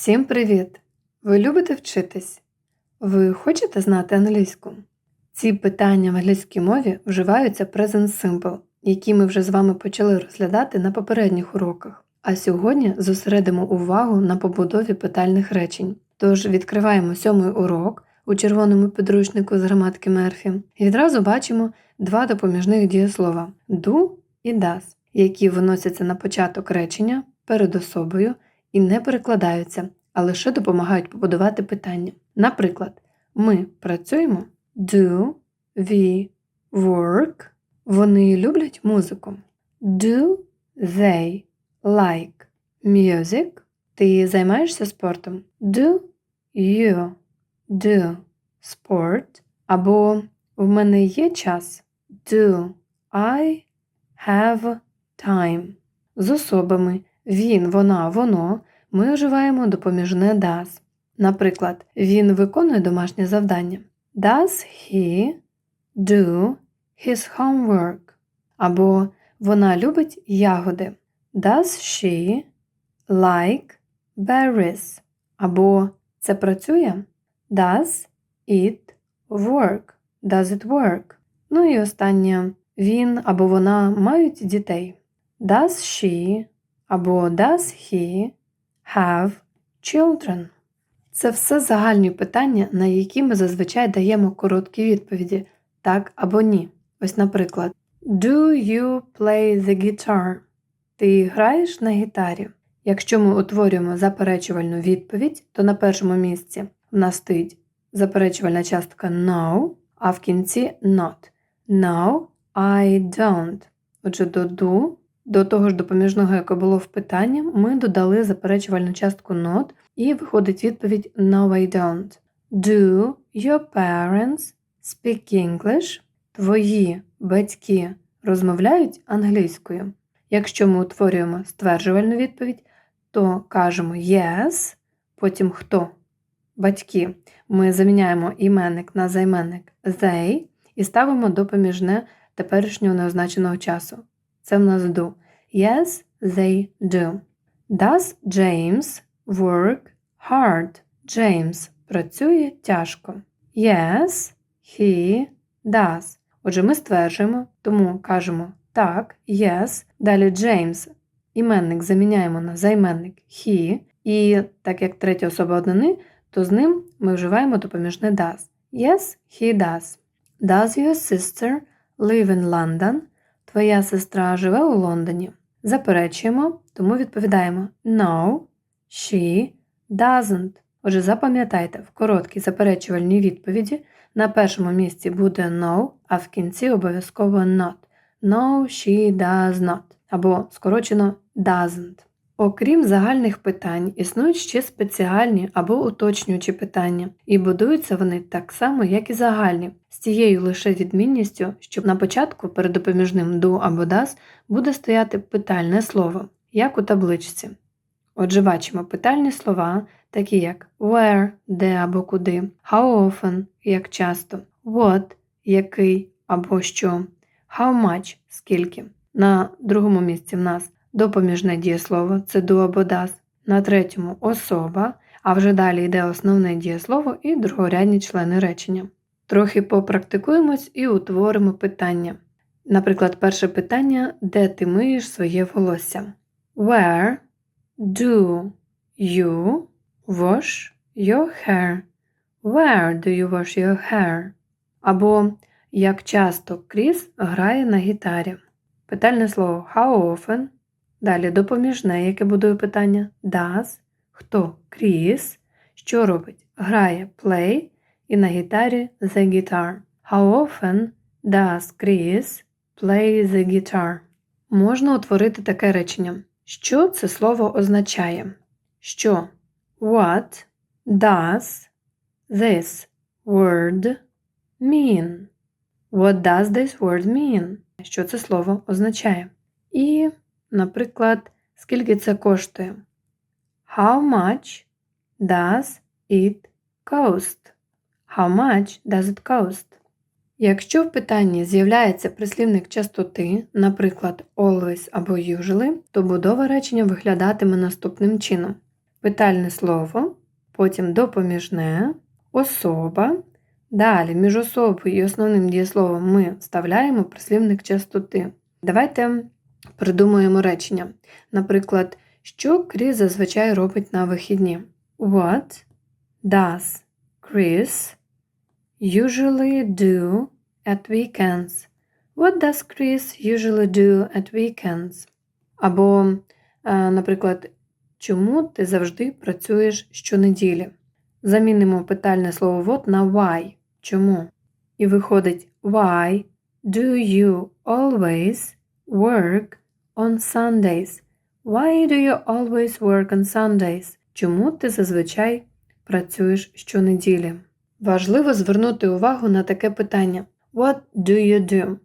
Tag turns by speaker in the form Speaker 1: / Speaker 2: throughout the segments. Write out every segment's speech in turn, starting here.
Speaker 1: Всім привіт! Ви любите вчитись? Ви хочете знати англійську? Ці питання в англійській мові вживаються Present Simple, які ми вже з вами почали розглядати на попередніх уроках. А сьогодні зосередимо увагу на побудові питальних речень. Тож відкриваємо сьомий урок у червоному підручнику з граматики Мерфі і відразу бачимо два допоміжних дієслова do і does, які виносяться на початок речення перед особою і не перекладаються, а лише допомагають побудувати питання. Наприклад, ми працюємо do we work. Вони люблять музику. Do they like music? Ти займаєшся спортом? Do you do sport? Або в мене є час? Do I have time? З особами він, вона, воно ми вживаємо допоміжне does. Наприклад, він виконує домашнє завдання. Does he do his homework? Або вона любить ягоди. Does she like berries? Або це працює? Does it work? Does it work? Ну і останнє він або вона мають дітей. Does she або does he have children? Це все загальні питання, на які ми зазвичай даємо короткі відповіді так або ні. Ось, наприклад, Do you play the guitar? Ти граєш на гітарі? Якщо ми утворюємо заперечувальну відповідь, то на першому місці в нас стоїть заперечувальна частка no, а в кінці not. No, I don't. Отже, до do, до того ж допоміжного, яке було в питанні, ми додали заперечувальну частку not, і виходить відповідь No, I don't. Do your parents speak English? Твої батьки розмовляють англійською. Якщо ми утворюємо стверджувальну відповідь, то кажемо yes, потім хто? Батьки. Ми заміняємо іменник на займенник they і ставимо допоміжне теперішнього неозначеного часу. Це в нас do. Yes, they do. Does James work hard? Джеймс працює тяжко. Yes, he does. Отже, ми стверджуємо, тому кажемо так, yes. Далі Джеймс іменник заміняємо на займенник he, і так як третя особа однини, то з ним ми вживаємо допоміжне does. Yes, he does. Does your sister live in London? Твоя сестра живе у Лондоні. Заперечуємо, тому відповідаємо No, she doesn't. Отже, запам'ятайте, в короткій заперечувальній відповіді на першому місці буде no, а в кінці обов'язково not. No, she does not. Або скорочено doesn't. Окрім загальних питань, існують ще спеціальні або уточнюючі питання, і будуються вони так само, як і загальні, з тією лише відмінністю, що на початку перед допоміжним do або does буде стояти питальне слово, як у табличці. Отже, бачимо питальні слова, такі як where, де або куди, how often, як часто, what, який або що, how much, скільки. На другому місці в нас допоміжне дієслово це do або does, на третьому особа, а вже далі йде основне дієслово і другорядні члени речення. Трохи попрактикуємось і утворимо питання. Наприклад, перше питання де ти миєш своє волосся? Where do you wash your hair? Where do you wash your hair? Або як часто Кріс грає на гітарі. Питальне слово how often. Далі допоміжне, яке будує питання does. Хто Кріс? Що робить? Грає play і на гітарі the guitar. How often does Chris play the guitar? Можна утворити таке речення. Що це слово означає? Що? What does this word mean? What does this word mean? Що це слово означає? І, наприклад, скільки це коштує? How much does it cost? How much does it cost? Якщо в питанні з'являється прислівник частоти, наприклад, always або usually, то будова речення виглядатиме наступним чином. питальне слово, потім допоміжне, особа. Далі між особою і основним дієсловом ми вставляємо прислівник частоти. Давайте придумаємо речення. Наприклад, що Кріс зазвичай робить на вихідні? What does Chris usually do at weekends? What does Chris usually do at weekends? Або, е, наприклад, чому ти завжди працюєш щонеділі? Замінимо питальне слово what на why. Чому? І виходить Why do you always work on Sundays? Why do you always work on Sundays? Чому ти зазвичай працюєш щонеділі? Важливо звернути увагу на таке питання What do you do?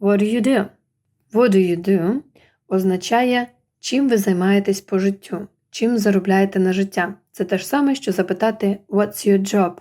Speaker 1: What do you do? What do you do означає, чим ви займаєтесь по життю, чим заробляєте на життя. Це те ж саме, що запитати What's your job?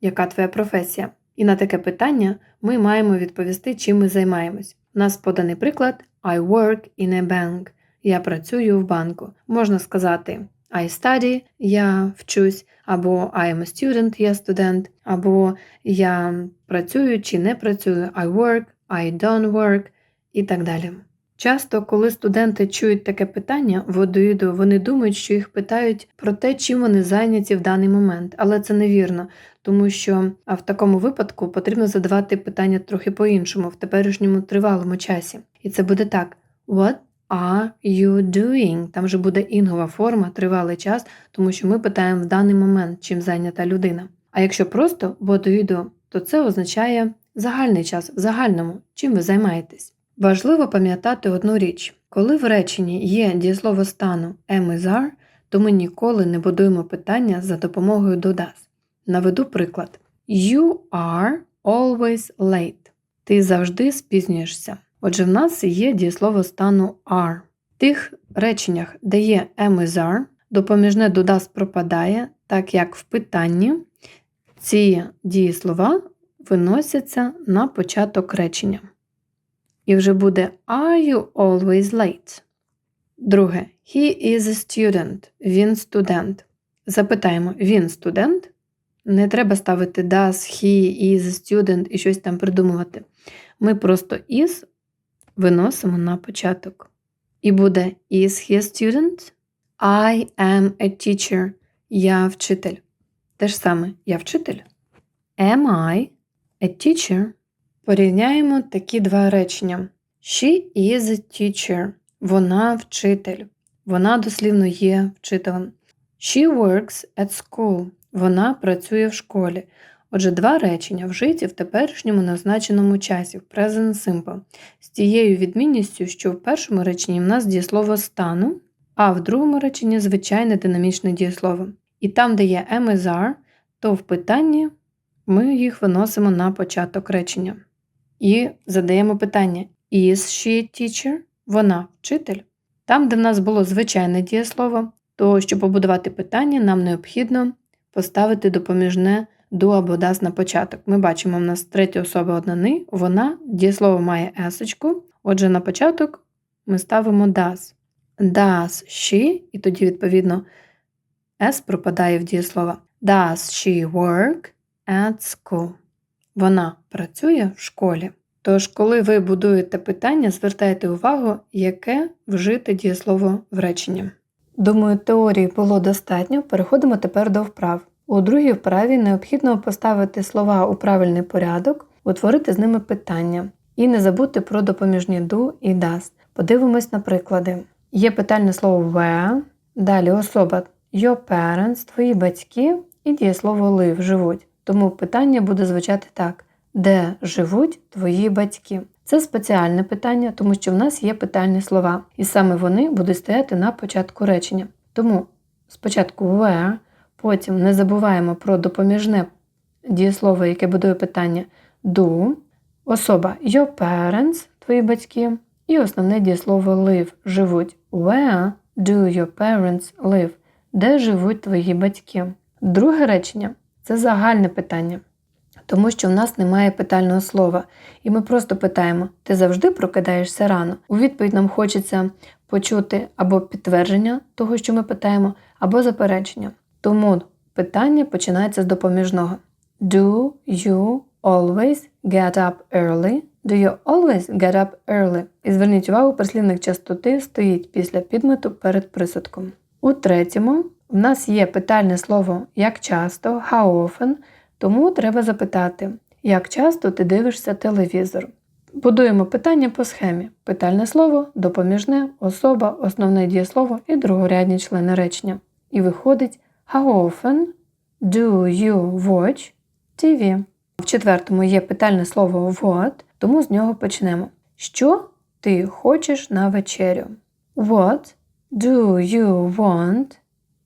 Speaker 1: Яка твоя професія? І на таке питання ми маємо відповісти, чим ми займаємось. Нас поданий приклад I work in a bank. Я працюю в банку. Можна сказати I study, я вчусь, або I am a student, я студент, або я працюю чи не працюю, I work, I don't work і так далі. Часто, коли студенти чують таке питання водоїду, вони думають, що їх питають про те, чим вони зайняті в даний момент, але це невірно, тому що в такому випадку потрібно задавати питання трохи по-іншому, в теперішньому тривалому часі. І це буде так: What are you doing? Там же буде інгова форма, тривалий час, тому що ми питаємо в даний момент, чим зайнята людина. А якщо просто what do, то це означає загальний час, в загальному, чим ви займаєтесь. Важливо пам'ятати одну річ: коли в реченні є дієслово стану am is are, то ми ніколи не будуємо питання за допомогою does. Наведу приклад: You are always late. Ти завжди спізнюєшся. Отже, в нас є дієслово стану are. В тих реченнях, де є am is are, допоміжне does пропадає, так як в питанні ці дієслова виносяться на початок речення. І вже буде Are you always late? Друге. He is a student. Він студент. Запитаємо, він студент? Не треба ставити does, he is a student і щось там придумувати. Ми просто is виносимо на початок. І буде Is he a student? I am a teacher. Я вчитель. Те ж саме, я вчитель. Am I a teacher? Порівняємо такі два речення. She is a teacher. Вона вчитель. Вона дослівно є вчителем. She works at school. Вона працює в школі. Отже, два речення вжиті в теперішньому назначеному часі, в present simple, з тією відмінністю, що в першому реченні в нас дієслово стану, а в другому реченні звичайне динамічне дієслово. І там, де є are, то в питанні ми їх виносимо на початок речення. І задаємо питання: Is she teacher? Вона вчитель. Там, де в нас було звичайне дієслово, то щоб побудувати питання, нам необхідно поставити допоміжне до або does на початок. Ми бачимо, в нас третя особа однини, вона, дієслово має есочку, отже, на початок ми ставимо does. Does she, і тоді, відповідно, S пропадає в дієслова. Does she work at school? Вона працює в школі. Тож, коли ви будуєте питання, звертайте увагу, яке вжите дієслово в реченні. Думаю, теорії було достатньо. Переходимо тепер до вправ. У другій вправі необхідно поставити слова у правильний порядок, утворити з ними питання і не забути про допоміжні do і does. Подивимось на приклади. Є питальне слово where, далі особа your parents, твої батьки і дієслово live живуть. Тому питання буде звучати так: де живуть твої батьки? Це спеціальне питання, тому що в нас є питальні слова, і саме вони будуть стояти на початку речення. Тому спочатку where, потім не забуваємо про допоміжне дієслово, яке будує питання do, особа your parents, твої батьки, і основне дієслово live живуть. Where do your parents live? Де живуть твої батьки? Друге речення це загальне питання. тому що в нас немає питального слова. І ми просто питаємо: ти завжди прокидаєшся рано? У відповідь нам хочеться почути або підтвердження того, що ми питаємо, або заперечення. Тому питання починається з допоміжного. Do you always get up early? Do you always get up early? І зверніть увагу, прислівник частоти стоїть після підмету перед присудком. У третьому в нас є питальне слово як часто, how often, тому треба запитати, як часто ти дивишся телевізор. Будуємо питання по схемі: питальне слово, допоміжне, особа, основне дієслово і другорядні члени речення. І виходить How often do you watch TV? В четвертому є питальне слово what, тому з нього почнемо. Що ти хочеш на вечерю? What do you want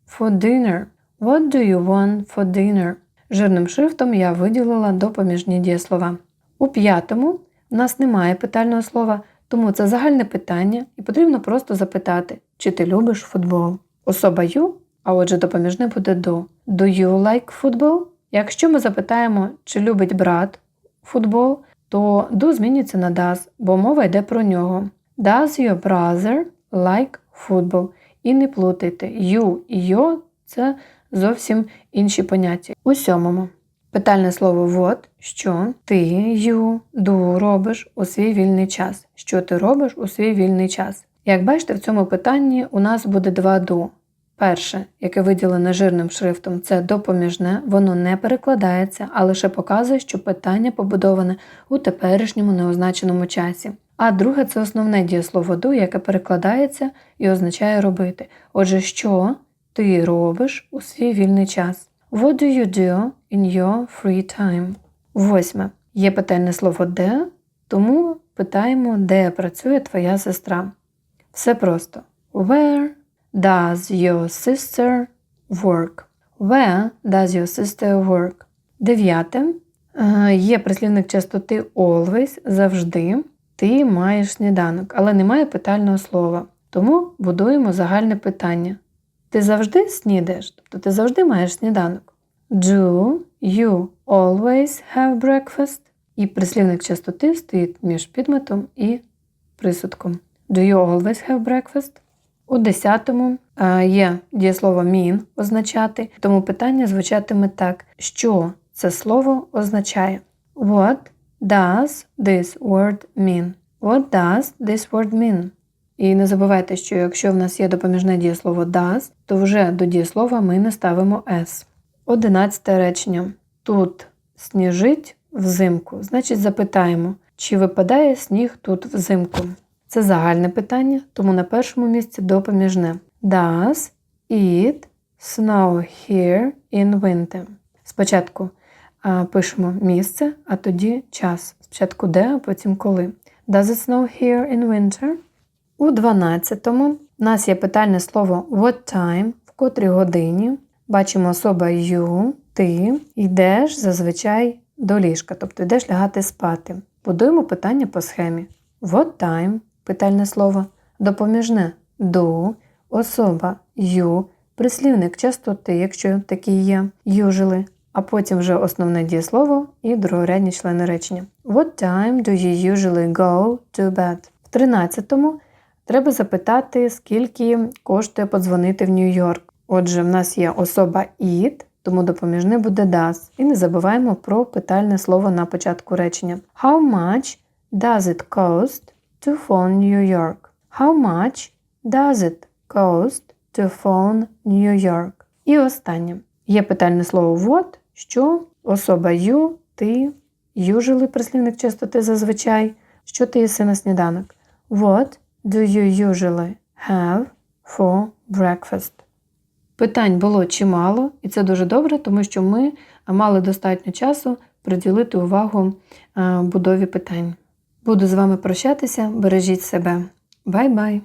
Speaker 1: for dinner? What do you want for dinner? Жирним шрифтом я виділила допоміжні дієслова. У п'ятому в нас немає питального слова, тому це загальне питання, і потрібно просто запитати, чи ти любиш футбол. Особа you, а отже, допоміжне буде do. Do you like football? Якщо ми запитаємо, чи любить брат футбол, то do зміниться на does, бо мова йде про нього. Does your brother like football? І не плутайте, you і yo – це зовсім інші поняття. У сьомому. Питальне слово what, що ти, you, do робиш у свій вільний час. Що ти робиш у свій вільний час? Як бачите, в цьому питанні у нас буде два do. Перше, яке виділене жирним шрифтом, це допоміжне, воно не перекладається, а лише показує, що питання побудоване у теперішньому неозначеному часі. А друге це основне дієслово do, яке перекладається і означає робити. Отже, що ти робиш у свій вільний час? What do you do in your free time? Восьме. Є питальне слово де, тому питаємо, де працює твоя сестра. Все просто. Where does your sister work? Where does your sister work? Дев'яте. Е, Є прислівник частоти always, завжди. Ти маєш сніданок, але немає питального слова. Тому будуємо загальне питання. Ти завжди снідаєш, тобто ти завжди маєш сніданок. Do you always have breakfast? І прислівник частоти стоїть між підметом і присудком. Do you always have breakfast? У десятому е, є дієслово mean означати, тому питання звучатиме так, що це слово означає. What does this word mean? What does this word mean? І не забувайте, що якщо в нас є допоміжне дієслово does, то вже до дієслова ми не ставимо s. Одинадцяте речення. Тут сніжить взимку. Значить, запитаємо, чи випадає сніг тут взимку. Це загальне питання, тому на першому місці допоміжне. Does it snow here in winter? Спочатку пишемо місце, а тоді час. Спочатку де, а потім коли. Does it snow here in winter? У 12-му у нас є питальне слово what time, в котрій годині. Бачимо особа you, ти йдеш зазвичай до ліжка, тобто йдеш лягати спати. Будуємо питання по схемі. What time питальне слово, допоміжне do, особа you, прислівник частоти, якщо такі є, usually, а потім вже основне дієслово і другорядні члени речення. What time do you usually go to bed? В 13-му треба запитати, скільки коштує подзвонити в Нью-Йорк. Отже, в нас є особа it, тому допоміжне буде does. І не забуваємо про питальне слово на початку речення. How much does it cost to phone New York? How much does it cost to phone New York? І останнє. Є питальне слово what, що, особа you, ти, usually прислівник частоти зазвичай, що ти їси на сніданок. What do you usually have for breakfast? Питань було чимало, і це дуже добре, тому що ми мали достатньо часу приділити увагу будові питань. Буду з вами прощатися, бережіть себе. Бай-бай!